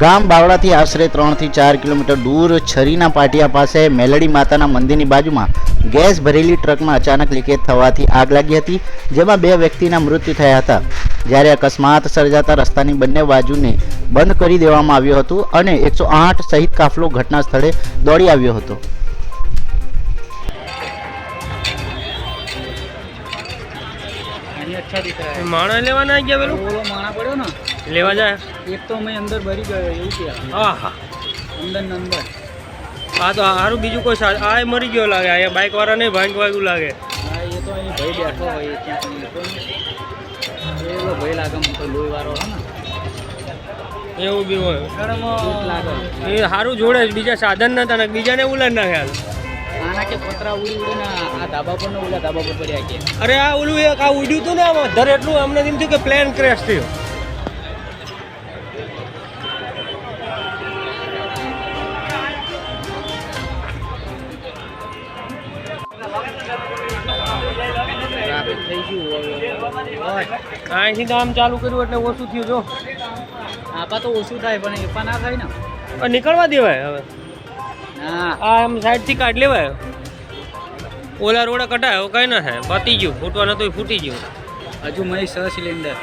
ગામ બાવળાથી આશરે ત્રણથી ચાર કિલોમીટર દૂર છરીના પાટિયા પાસે મેલડી માતાના મંદિરની બાજુમાં ગેસ ભરેલી ટ્રકમાં અચાનક લીકેજ થવાથી આગ લાગી હતી, જેમાં બે વ્યક્તિના મૃત્યુ થયા હતા. જ્યારે અકસ્માત સર્જાતા રસ્તાની બંને બાજુને બંધ કરી દેવામાં આવ્યું હતું અને એકસો આઠ સહિત કાફલો ઘટના સ્થળે દોડી આવ્યો હતો. અહીં લેવાના ના ગયા है પેલું? ઓલો માણા પડ્યો ને લેવા જાય. એક તો મેં અંદર ભરી ગયો એવું કે. હા હા અંદર અંદર. આ તો સારું બીજું કોઈ આ મરી ગયો લાગે આ બાઇક વાળા નહીં ભાંગ વાગ્યું લાગે. હા એ તો અહીં ભાઈ બેઠો હોય ત્યાં એવો ભાઈ લાગે તો લોહી વાળો હે ને. એવું બી હોય. એ સારું જોડે. બીજા સાધન નતા ને બીજાને ઉલર નાખ્યા. આના કે પતરા ઉડી ઉડી આ ધાબા પર ને ઓલા ધાબા પર પડ્યા કે. અરે આ ઓલું એક આ ઉડ્યું હતું ને આમાં ધર એટલું અમને એમ થયું કે પ્લેન ક્રેશ થયો. અહીંથી કામ ચાલુ કર્યું એટલે ઓછું થયું જો. આપા તો ઓછું થાય પણ એપા ના થાય ને. નીકળવા દેવાય હવે. આ આમ સાઈડથી કાઢ લેવાય. ઓલા રોડા કટાય હવે કઈ ના થાય. પતી ગયું ફૂટવા નતું ફૂટી ગયું. હજુ મય છ સિલિન્ડર.